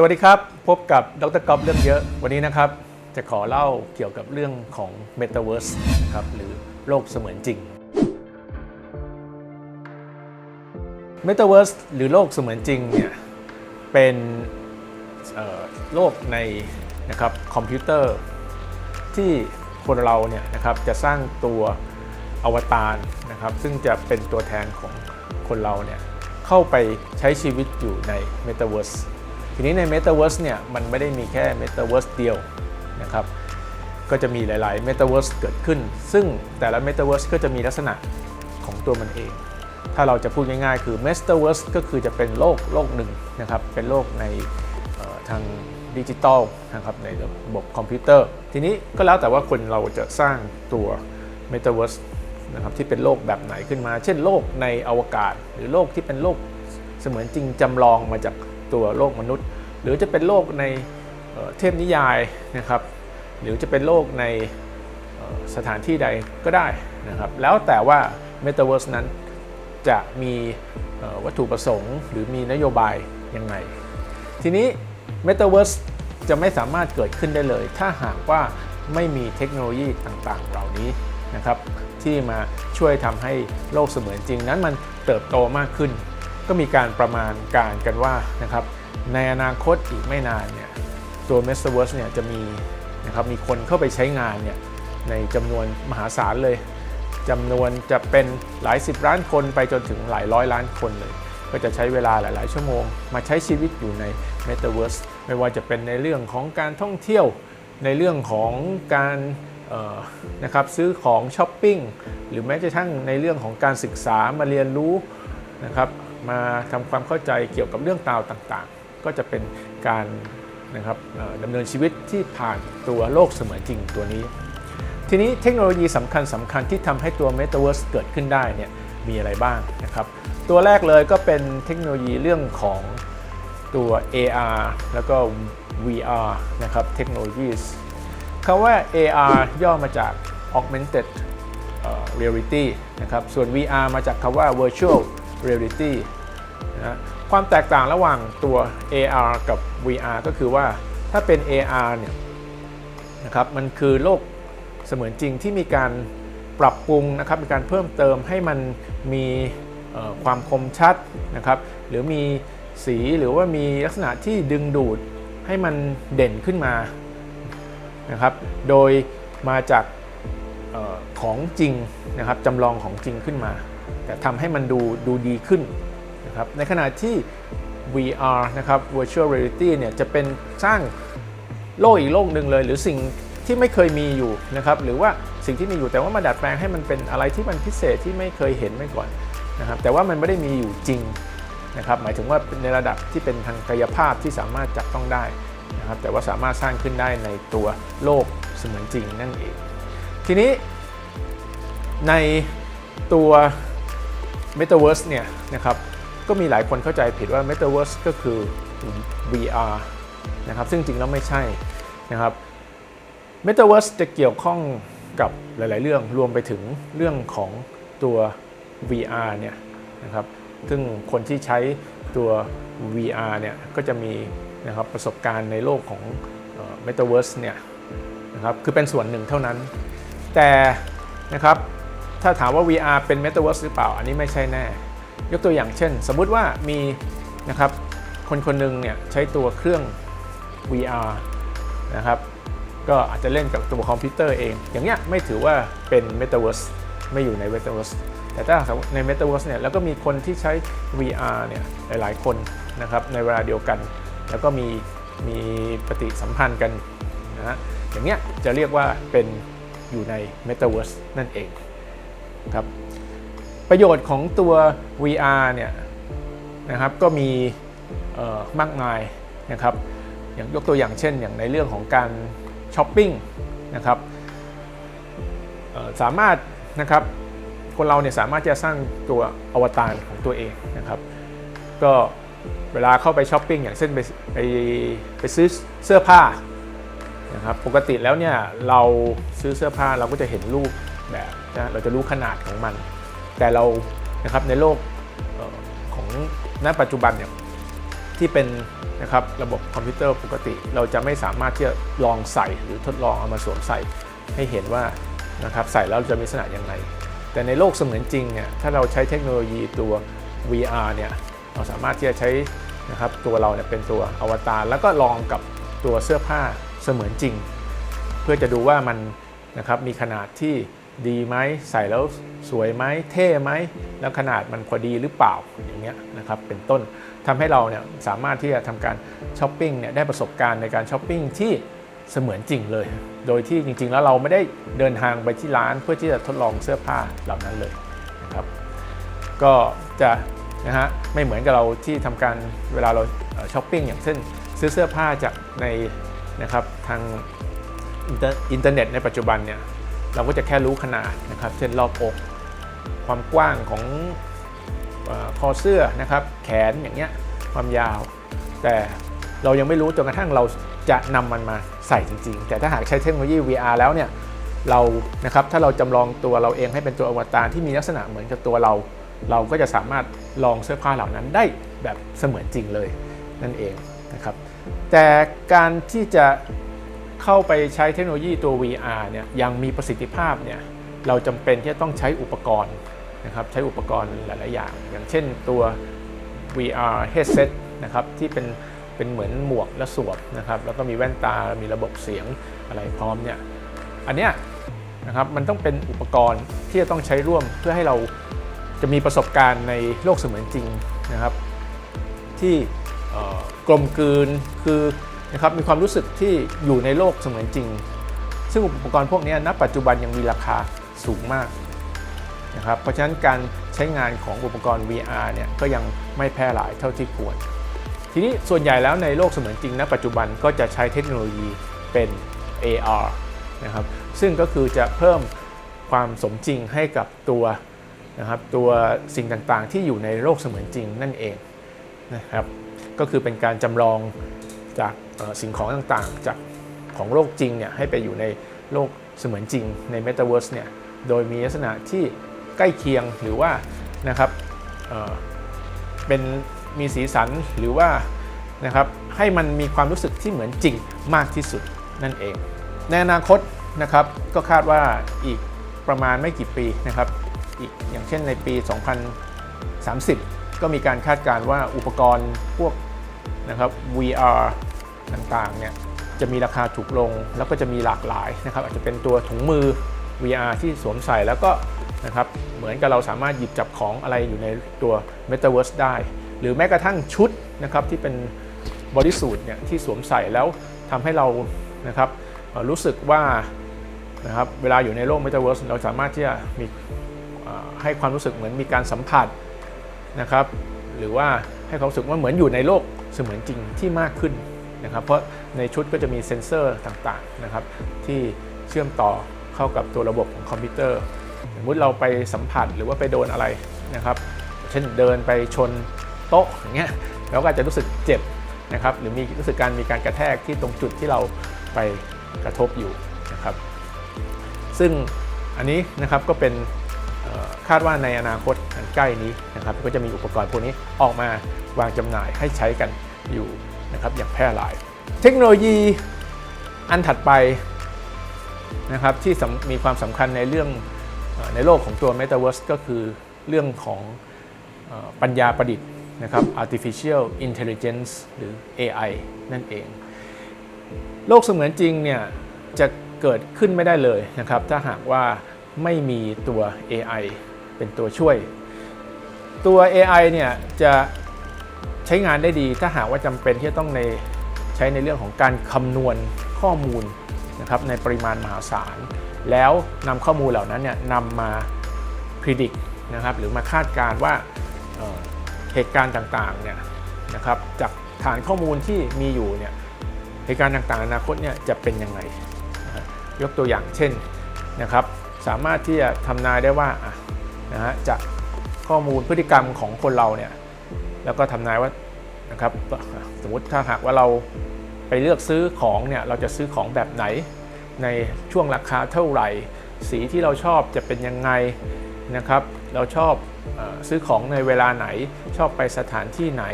สวัสดีครับ พบกับดรกอฟเรื่องเยอะวันนี้นะครับ จะขอเล่าเกี่ยวกับเรื่องของ Metaverse นะครับหรือโลกเสมือนจริง Metaverse หรือโลกเสมือนจริงเนี่ยเป็นโลกในนะครับคอมพิวเตอร์ ที่คนเราเนี่ยนะครับจะสร้างตัวอวตารนะครับ ซึ่งจะเป็นตัวแทนของคนเราเนี่ยเข้าไปใช้ชีวิตอยู่ใน Metaverse ทีนี้ใน Metaverse เนี่ยมันไม่ได้มีแค่ Metaverse เดียวนะครับก็จะมีหลาย ๆ Metaverse เกิดขึ้น ซึ่งแต่ละ Metaverse ก็จะมีลักษณะของตัวมันเอง ถ้าเราจะพูดง่าย ๆ คือ Metaverse ก็คือจะเป็นโลกโลกหนึ่งนะครับเป็นโลกในทางดิจิตอลนะครับในระบบคอมพิวเตอร์ ทีนี้ก็แล้วแต่ว่าคนเราจะสร้างตัว Metaverse นะครับที่เป็นโลกแบบไหนขึ้นมา เช่นโลกในอวกาศ หรือโลกที่เป็นโลกเสมือนจริงจำลองมาจาก ตัวโลกมนุษย์ หรือจะเป็นโลกในเทพนิยายนะครับ หรือจะเป็นโลกในสถานที่ใดก็ได้นะครับ แล้วแต่ว่า Metaverse นั้นจะมีวัตถุประสงค์ หรือมีนโยบายยังไง ทีนี้ Metaverse จะไม่สามารถเกิดขึ้นได้เลย ถ้าหากว่าไม่มีเทคโนโลยีต่างๆ เหล่านี้นะครับ ที่มาช่วยทำให้โลกเสมือนจริงนั้นมันเติบโตมากขึ้น ก็มีการประมาณการกันว่านะครับในอนาคตอีกไม่นานเนี่ยตัว Metaverse เนี่ยจะมีนะครับมีคนเข้าไปใช้งานเนี่ยในจำนวนมหาศาลเลยจำนวนจะเป็นหลายสิบล้านคนไปจนถึงหลายร้อยล้านคนเลย ก็จะใช้เวลาหลาย ๆ ชั่วโมง มาใช้ชีวิตอยู่ใน Metaverse ไม่ว่าจะเป็นในเรื่องของการท่องเที่ยวในเรื่องของการนะครับซื้อของช้อปปิ้งหรือแม้กระทั่งในเรื่องของการศึกษามาเรียนรู้นะครับ มาทำความเข้าใจเกี่ยวกับเรื่องราวต่างๆ ก็จะเป็นการนะครับดำเนินชีวิตที่ผ่านตัวโลกเสมือนจริงตัวนี้ ทีนี้เทคโนโลยีสำคัญสำคัญที่ทำให้ตัว Metaverse เกิดขึ้นได้เนี่ยมีอะไรบ้างนะครับ ตัวแรกเลยก็เป็นเทคโนโลยีเรื่องของตัว AR แล้วก็ VR นะครับ Technologies คำว่า AR ย่อมาจาก Augmented Reality นะครับ ส่วน VR มาจากคำว่า Virtual Reality นะความแตกต่างระหว่างตัว AR กับ VR ก็คือว่าถ้าเป็น AR เนี่ยนะครับมันคือโลกเสมือนจริงที่มีการปรับปรุงนะครับมีการเพิ่มเติมให้มันมีความคมชัดนะครับหรือมีสีหรือว่ามีลักษณะที่ดึงดูดให้มันเด่นขึ้นมานะครับโดยมาจากออของจริงนะครับจำลองของจริงขึ้นมา แต่ทำให้มันดูดูดีขึ้นนะครับในขณะที่ VR นะครับ Virtual Reality เนี่ยจะเป็นสร้างโลกอีกโลกหนึ่งเลย หรือสิ่งที่ไม่เคยมีอยู่นะครับหรือว่าสิ่งที่มีอยู่แต่ว่ามาดัดแปลงให้มันเป็นอะไรที่มันพิเศษที่ไม่เคยเห็นมาก่อนนะครับแต่ว่ามันไม่ได้มีอยู่จริงนะครับหมายถึงว่าในระดับที่เป็นทางกายภาพที่สามารถจับต้องได้นะครับแต่ว่าสามารถสร้างขึ้นได้ในตัวโลกเสมือนจริงนั่นเอง ทีนี้ในตัว Metaverse เนี่ยนะครับก็มีหลายคนเข้าใจผิดว่า Metaverse ก็คือ VR นะครับซึ่งจริงแล้วไม่ใช่นะครับ Metaverse จะเกี่ยวข้องกับหลาย ๆ เรื่องรวมไปถึงเรื่องของตัว VR เนี่ยนะครับซึ่งคนที่ใช้ตัว VR เนี่ยก็จะมีนะครับประสบการณ์ในโลกของเอ่อ Metaverse เนี่ยนะครับคือเป็นส่วนหนึ่งเท่านั้น แต่นะครับ ถ้าถามว่า VR เป็น Metaverse หรือเปล่า อันนี้ไม่ใช่แน่ ยกตัวอย่างเช่น สมมุติว่ามีนะครับคนคนหนึ่งเนี่ยใช้ตัวเครื่อง VR นะครับก็อาจจะเล่นกับตัวคอมพิวเตอร์เอง อย่างเงี้ยไม่ถือว่าเป็น Metaverse ไม่อยู่ใน Metaverse แต่ถ้าใน Metaverse เนี่ยแล้วก็มีคนที่ใช้ VR เนี่ยหลาย ๆ คนนะครับในเวลาเดียวกัน แล้วก็มีมีปฏิสัมพันธ์กันนะฮะอย่างเงี้ยจะเรียกว่าเป็นอยู่ใน Metaverse นั่นเอง ครับประโยชน์ของตัว VR เนี่ยนะครับก็มีมากมายนะครับอย่างยกตัวอย่างเช่นอย่างในเรื่องของการช้อปปิ้งนะครับสามารถนะครับคนเราเนี่ยสามารถจะสร้างตัวอวตารของตัวเองนะครับก็เวลาเข้าไปช้อปปิ้งอย่างเช่นไปไปไปซื้อเสื้อผ้านะครับปกติแล้วเนี่ยเราซื้อเสื้อผ้าเราก็จะเห็นรูป แบบนะเราจะรู้ขนาดของมัน แต่เรานะครับในโลกเอ่อของณปัจจุบันเนี่ยที่เป็นนะครับระบบคอมพิวเตอร์ปกติ เราจะไม่สามารถที่จะลองใส่หรือทดลองเอามาสวมใส่ให้เห็นว่านะครับใส่แล้วจะมีลักษณะยังไงแต่ในโลกเสมือนจริงเนี่ยถ้าเราใช้เทคโนโลยีตัว VR เนี่ยเราสามารถที่จะใช้นะครับตัวเราเนี่ยเป็นตัวอวตารแล้วก็ลองกับตัวเสื้อผ้าเสมือนจริง เพื่อจะดูว่ามันนะครับมีขนาดที่ ดีไหมใส่แล้วสวยไหมเท่ไหมแล้วขนาดมันพอดีหรือเปล่าอย่างเงี้ยนะครับเป็นต้นทำให้เราเนี่ยสามารถที่จะทำการช้อปปิ้งเนี่ยได้ประสบการณ์ในการช้อปปิ้งที่เสมือนจริงเลย โดยที่จริง ๆ แล้วเราไม่ได้เดินทางไปที่ร้านเพื่อที่จะทดลองเสื้อผ้าเหล่านั้นเลยนะครับก็จะนะฮะไม่เหมือนกับเราที่ทำการเวลาเราช้อปปิ้งอย่างเช่นซื้อเสื้อผ้าจากในนะครับทางอินเทอร์เน็ตในปัจจุบันเนี่ย เราก็จะแค่รู้ขนาดนะครับเช่นรอบอก ความกว้างของคอเสื้อนะครับ แขนอย่างเงี้ยความยาว แต่เรายังไม่รู้จนกระทั่งเราจะนำมันมาใส่จริง ๆ แต่ถ้าหากใช้เทคโนโลยี VR แล้วเนี่ยเรานะครับถ้าเราจำลองตัวเราเองให้เป็นตัวอวตารที่มีลักษณะเหมือนกับตัวเรา เราก็จะสามารถลองเสื้อผ้าเหล่านั้นได้แบบเสมือนจริงเลยนั่นเองนะครับแต่การที่จะ เข้าไปใช้เทคโนโลยีตัว VR เนี่ยยังมีประสิทธิภาพเนี่ยเราจำเป็นที่จะต้องใช้อุปกรณ์นะครับใช้อุปกรณ์หลาย ๆ อย่าง อย่างเช่นตัว VR headset นะครับที่เป็นเป็นเหมือนหมวกและสวมนะครับแล้วก็มีแว่นตา มีระบบเสียงอะไรพร้อมเนี่ยอันเนี้ยนะครับมันต้องเป็นอุปกรณ์ที่จะต้องใช้ร่วมเพื่อให้เราจะมีประสบการณ์ในโลกเสมือนจริงนะครับ ที่กลมกลืนคือ นะครับมีความรู้สึกที่อยู่ในโลกเสมือนจริง ซึ่งอุปกรณ์พวกนี้ณปัจจุบันยังมีราคาสูงมากนะครับเพราะฉะนั้นการใช้งานของอุปกรณ์ VR เนี่ยก็ยังไม่แพร่หลายเท่าที่ควร ทีนี้ส่วนใหญ่แล้วในโลกเสมือนจริงณปัจจุบันก็จะใช้เทคโนโลยีเป็น AR นะครับซึ่งก็คือจะเพิ่มความสมจริงให้กับตัวนะครับตัวสิ่งต่างๆ ที่อยู่ในโลกเสมือนจริงนั่นเองนะครับก็คือเป็นการจำลองจาก สิ่งของต่างๆ จากของโลกจริงเนี่ยให้ไปอยู่ในโลกเสมือนจริงใน Metaverse เนี่ยโดยมีลักษณะที่ใกล้เคียงหรือว่านะครับเเป็นมีสีสันหรือว่านะครับให้มันมีความรู้สึกที่เหมือนจริงมากที่สุดนั่นเอง ในอนาคตนะครับก็คาดว่าอีกประมาณไม่กี่ปีนะครับอีกอย่างเช่นในปี 2030 ก็มีการคาดการณ์ว่าอุปกรณ์พวกนะครับ VR ต่างๆเนี่ยจะมีราคาถูกลงแล้วก็จะมีหลากหลายนะครับอาจจะเป็นตัวถุงมือ VR ที่สวมใส่แล้วก็นะครับเหมือนกับเราสามารถหยิบจับของอะไรอยู่ในตัว Metaverse ได้ หรือแม้กระทั่งชุดนะครับที่เป็นบริสูทเนี่ยที่สวมใส่แล้วทำให้เรานะครับรู้สึกว่านะครับเวลาอยู่ในโลก Metaverse เราสามารถที่จะมีให้ความรู้สึกเหมือนมีการสัมผัสนะครับหรือว่าให้ความรู้สึกว่าเหมือนอยู่ในโลกเสมือนจริงที่มากขึ้น นะครับเพราะในชุดก็จะมีเซ็นเซอร์ต่างๆนะครับที่เชื่อมต่อเข้ากับตัวระบบของคอมพิวเตอร์สมมติเราไปสัมผัสหรือว่าไปโดนอะไรนะครับเช่นเดินไปชนโต๊ะอย่างเงี้ยเราก็อาจจะรู้สึกเจ็บนะครับหรือมีรู้สึกการมีการกระแทกที่ตรงจุดที่เราไปกระทบอยู่นะครับซึ่งอันนี้นะครับก็เป็นคาดว่าในอนาคตอันใกล้นี้นะครับก็จะมีอุปกรณ์พวกนี้ออกมาวางจำหน่ายให้ใช้กันอยู่ นะครับอย่างแพร่หลาย เทคโนโลยีอันถัดไปนะครับที่มีความสำคัญในเรื่องในโลกของตัว Metaverse ก็คือเรื่องของปัญญาประดิษฐ์นะครับ artificial intelligence หรือ AI นั่นเอง โลกเสมือนจริงเนี่ยจะเกิดขึ้นไม่ได้เลยนะครับ ถ้าหากว่าไม่มีตัว AI เป็นตัวช่วย ตัว AI เนี่ยจะ ใช้งานได้ดีถ้าหากว่าจำเป็นที่จะต้องในใช้ในเรื่องของการคำนวณข้อมูลนะครับในปริมาณมหาศาล แล้วนำข้อมูลเหล่านั้นเนี่ยนำมาพิจิตรนะครับหรือมาคาดการณ์ว่าเเหตุการณ์ต่างๆเนี่ยนะครับจากฐานข้อมูลที่มีอยู่เนี่ยเหตุการณ์ต่างๆอนาคตเนี่ยจะเป็นยังไงนะยกตัวอย่างเช่นนะครับสามารถที่จะทำนายได้ว่านะฮะจากข้อมูลพฤติกรรมของคนเราเนี่ย แล้วก็ทำนายว่านะครับสมมติถ้าหากว่าเราไปเลือกซื้อของเนี่ยเราจะซื้อของแบบไหน ในช่วงราคาเท่าไหร่ สีที่เราชอบจะเป็นยังไงนะครับ เราชอบอซื้อของในเวลาไหน ชอบไปสถานที่ไหน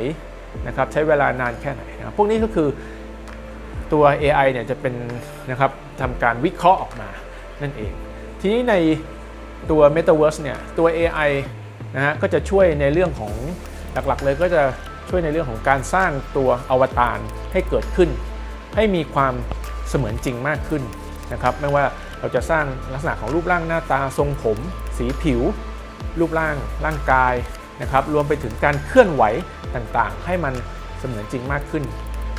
นะครับใช้เวลานานแค่ไหนนะพวกนี้ก็คือตัว AI เนี่ยจะเป็นนะครับทำการวิเคราะห์ออกมานั่นเอง ทีนี้ในตัว Metaverse เนี่ยตัว AI นะฮะก็จะช่วยในเรื่องของ หลักๆ เลยก็จะช่วยในเรื่องของการสร้างตัวอวตารให้เกิดขึ้น ให้มีความเสมือนจริงมากขึ้นนะครับไม่ว่าเราจะสร้างลักษณะของรูปร่างหน้าตาทรงผม สีผิว รูปร่างร่างกายนะครับรวมไปถึงการเคลื่อนไหวต่างๆ ให้มันเสมือนจริงมากขึ้น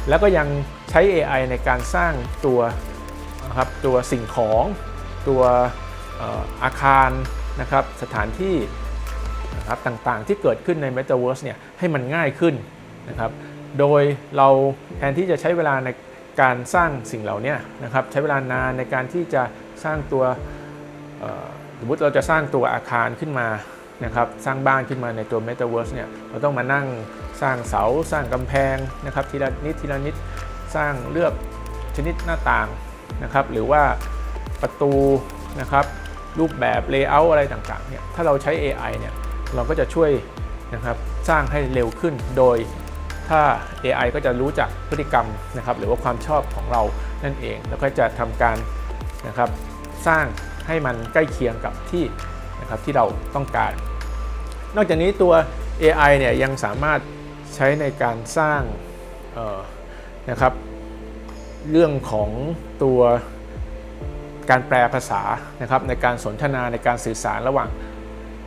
แล้วก็ยังใช้ AI ในการสร้างตัวนะครับตัวสิ่งของ ตัวอาคารนะครับสถานที่ นะครับต่างๆ ที่เกิดขึ้นใน Metaverse เนี่ยให้มันง่ายขึ้นนะครับโดยเราแทนที่จะใช้เวลาในการสร้างสิ่งเหล่านี้นะครับใช้เวลานานในการที่จะสร้างตัวสมมติเราจะสร้างตัวอาคารขึ้นมานะครับสร้างบ้านขึ้นมาในตัว Metaverse เนี่ยเราต้องมานั่งสร้างเสาสร้างกำแพงนะครับทีละนิดทีละนิดสร้างเลือกชนิดหน้าต่างนะครับหรือว่าประตูนะครับรูปแบบ Layout อะไรต่างๆเนี่ยถ้าเราใช้ AI เนี่ย เราก็จะช่วยนะครับสร้างให้เร็วขึ้นโดยถ้า AI ก็จะรู้จักพฤติกรรมนะครับหรือว่าความชอบของเรานั่นเอง แล้วก็จะทำการนะครับสร้างให้มันใกล้เคียงกับที่นะครับที่เราต้องการ นอกจากนี้ตัว AI เนี่ยยังสามารถใช้ในการสร้างนะครับเรื่องของตัวการแปลภาษานะครับในการสนทนาในการสื่อสารระหว่าง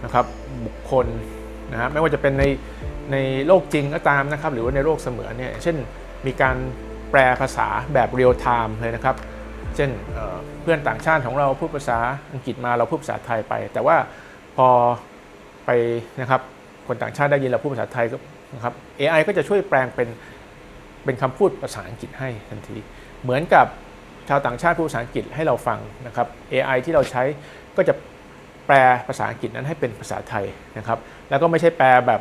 นะครับ บุคคลนะฮะไม่ว่าจะเป็นในในโลกจริงก็ตามนะครับ หรือว่าในโลกเสมือนเนี่ยเช่นมีการแปลภาษาแบบเรียลไทม์เลยนะครับ เช่นเเพื่อนต่างชาติของเราพูดภาษาอังกฤษมาเราพูดภาษาไทยไป แต่ว่าพอไปนะครับคนต่างชาติได้ยินเราพูดภาษาไทยก็นะครับ AI ก็จะช่วยแปลงเป็นเป็นคำพูดภาษาอังกฤษให้ทันที เหมือนกับชาวต่างชาติพูดภาษาอังกฤษให้เราฟังนะครับ AI ที่เราใช้ก็จะ แปลภาษาอังกฤษนั้นให้เป็นภาษาไทยนะครับ แล้วก็ไม่ใช่แปลแบบ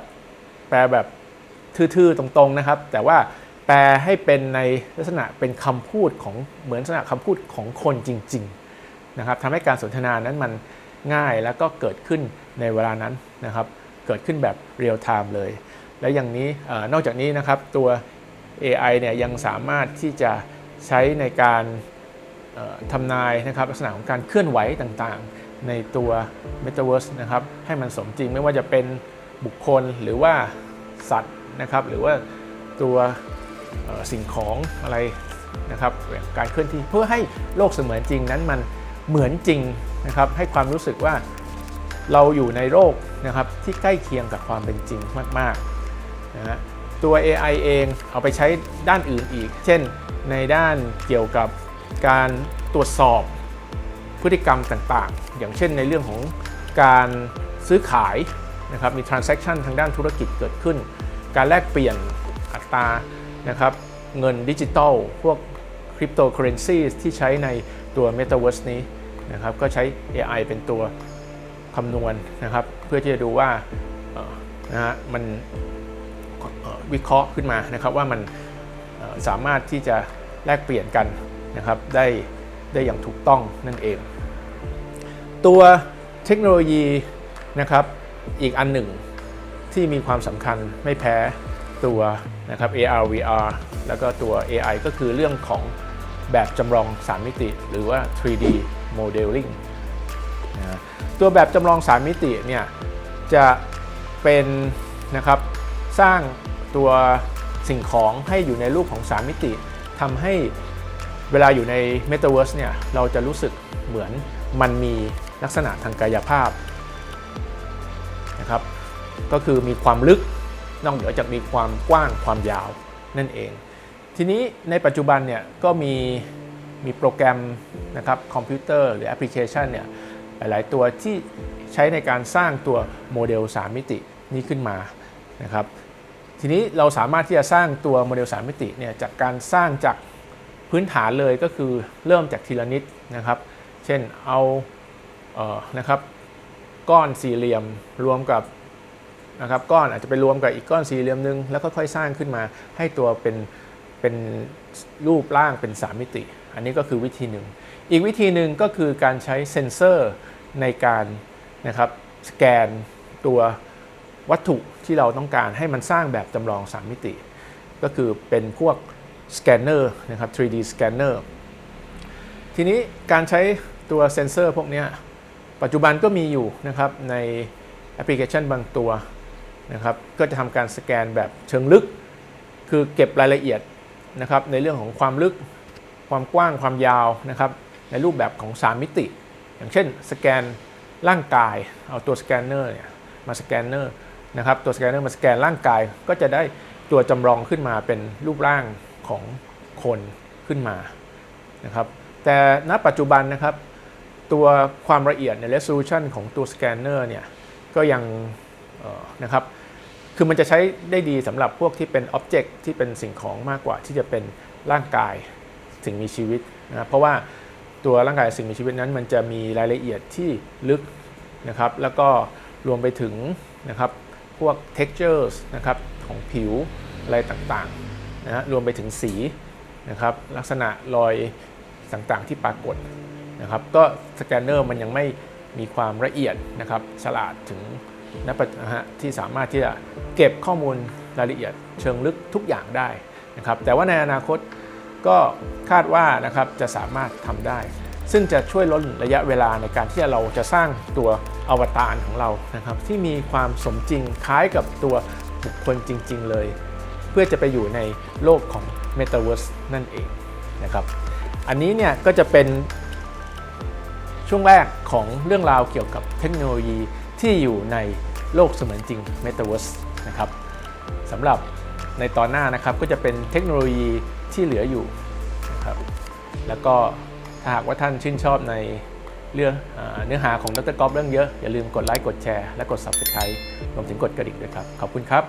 แปลแบบทื่อๆตรงๆนะครับ แต่ว่าแปลให้เป็นในลักษณะเป็นคำพูดของเหมือนลักษณะคำพูดของคนจริงๆนะครับทำให้การสนทนานั้นมันง่ายแล้วก็เกิดขึ้นในเวลานั้นนะครับ เกิดขึ้นแบบเรียลไทม์เลย และอย่างนี้นอกจากนี้นะครับตัว AI เนี่ยยังสามารถที่จะใช้ในการทำนายนะครับลักษณะของการเคลื่อนไหวต่างๆ ในตัว Metaverse นะครับให้มันสมจริงไม่ว่าจะเป็นบุคคลหรือว่าสัตว์นะครับหรือว่าตัวสิ่งของอะไรนะครับการเคลื่อนที่เพื่อให้โลกเสมือนจริงนั้นมันเหมือนจริงนะครับให้ความรู้สึกว่าเราอยู่ในโลกนะครับที่ใกล้เคียงกับความเป็นจริงมากๆนะฮะตัว AI เองเอาไปใช้ด้านอื่นอีก เช่นในด้านเกี่ยวกับการตรวจสอบ พฤติกรรมต่างๆ อย่างเช่นในเรื่องของการซื้อขายนะครับมี transaction ทางด้านธุรกิจเกิดขึ้น การแลกเปลี่ยนอัตรานะครับเงินดิจิตอลพวกคริปโตเคอเรนซีที่ใช้ในตัว Metaverse นี้นะครับก็ใช้ AI เป็นตัวคำนวณนะครับเพื่อที่จะดูว่านะฮะมันวิเคราะห์ขึ้นมานะครับว่ามันสามารถที่จะแลกเปลี่ยนกันนะครับได้ได้อย่างถูกต้องนั่นเอง ตัวเทคโนโลยีนะครับอีกอันหนึ่งที่มีความสำคัญไม่แพ้ตัวนะครับ AR VR แล้วก็ตัว AI ก็คือเรื่องของแบบจำลอง 3 มิติ หรือว่า 3D modeling นะตัวแบบจำลอง 3 มิติเนี่ยจะเป็นนะครับสร้างตัวสิ่งของให้อยู่ในรูปของ 3 มิติทำให้เวลาอยู่ใน Metaverse เนี่ยเราจะรู้สึกเหมือนมันมี ลักษณะทางกายภาพนะครับ ก็คือมีความลึกนอกเหนือจากมีความกว้างความยาวนั่นเอง ทีนี้ในปัจจุบันเนี่ยก็มีมีโปรแกรมนะครับคอมพิวเตอร์หรือแอปพลิเคชันเนี่ยหลายๆตัวที่ใช้ในการสร้างตัวโมเดล 3 มิตินี้ขึ้นมานะครับทีนี้เราสามารถที่จะสร้างตัวโมเดล 3 มิติเนี่ยจากการสร้างจากพื้นฐานเลยก็คือเริ่มจากทีละนิดนะครับ เช่นเอา นะครับก้อนสี่เหลี่ยมรวมกับนะครับก้อนอาจจะไปรวมกับอีกก้อนสี่เหลี่ยมหนึงแล้วก็ค่อยสร้างขึ้นมาให้ตัวเป็นเป็นรูปร่างเป็น3มิติ อันนี้ก็คือวิธีหนึ่ง อีกวิธีหนึ่งก็คือการใช้เซ็นเซอร์ในการนะครับสแกนตัววัตถุที่เราต้องการให้มันสร้างแบบจำลอง3มิติ ก็คือเป็นพวกสแกนเนอร์นะครับ 3D สแกนเนอร์ทีนี้การใช้ตัวเซนเซอร์พวกนี้ ปัจจุบันก็มีอยู่นะครับในแอปพลิเคชันบางตัวนะครับก็จะทำการสแกนแบบเชิงลึก คือเก็บรายละเอียดนะครับในเรื่องของความลึกความกว้างความยาวนะครับในรูปแบบของ 3 มิติ อย่างเช่น สแกนร่างกายเอาตัวสแกนเนอร์เนี่ยมาสแกนเนอร์นะครับตัวสแกนเนอร์มาสแกนร่างกายก็จะได้ตัวจำลองขึ้นมาเป็นรูปร่างของคนขึ้นมานะครับแต่ณปัจจุบันนะครับ ตัวความละเอียดใน resolution ของตัวสแกนเนอร์เนี่ยก็ยังออนะครับคือมันจะใช้ได้ดีสำหรับพวกที่เป็นอ็อบเจกต์ที่เป็นสิ่งของมากกว่าที่จะเป็นร่างกายสิ่งมีชีวิตนะเพราะว่าตัวร่างกายสิ่งมีชีวิตนั้น มันจะมีรายละเอียดที่ลึกนะครับ แล้วก็รวมไปถึงนะครับพวก textures นะครับของผิวอะไรต่างๆนะฮะรวมไปถึงสีนะครับลักษณะรอยต่างๆที่ปรากฏ นะครับก็สแกนเนอร์มันยังไม่มีความละเอียดนะครับฉลาดถึงนะฮะที่สามารถที่จะเก็บข้อมูลรายละเอียดเชิงลึกทุกอย่างได้นะครับแต่ว่าในอนาคตก็คาดว่านะครับจะสามารถทำได้ ซึ่งจะช่วยลดระยะเวลาในการที่เราจะสร้างตัวอวตารของเรานะครับที่มีความสมจริงคล้ายกับตัวบุคคลจริง ๆ เลย เพื่อจะไปอยู่ในโลกของ Metaverse นั่นเองนะครับอันนี้เนี่ยก็จะเป็น ช่วงแรกของเรื่องราวเกี่ยวกับเทคโนโลยีที่อยู่ในโลกเสมือนจริง Metaverse นะครับสำหรับในตอนหน้านะครับก็จะเป็นเทคโนโลยีที่เหลืออยู่นะครับแล้วก็ถ้าหากว่าท่านชื่นชอบในเรื่องเนื้อหาของดรกอล์ฟเรื่องเยอะ อย่าลืมกดไลค์กดแชร์และกด Subscribe รวมถึงกดกระดิ่งด้วยครับ ขอบคุณครับ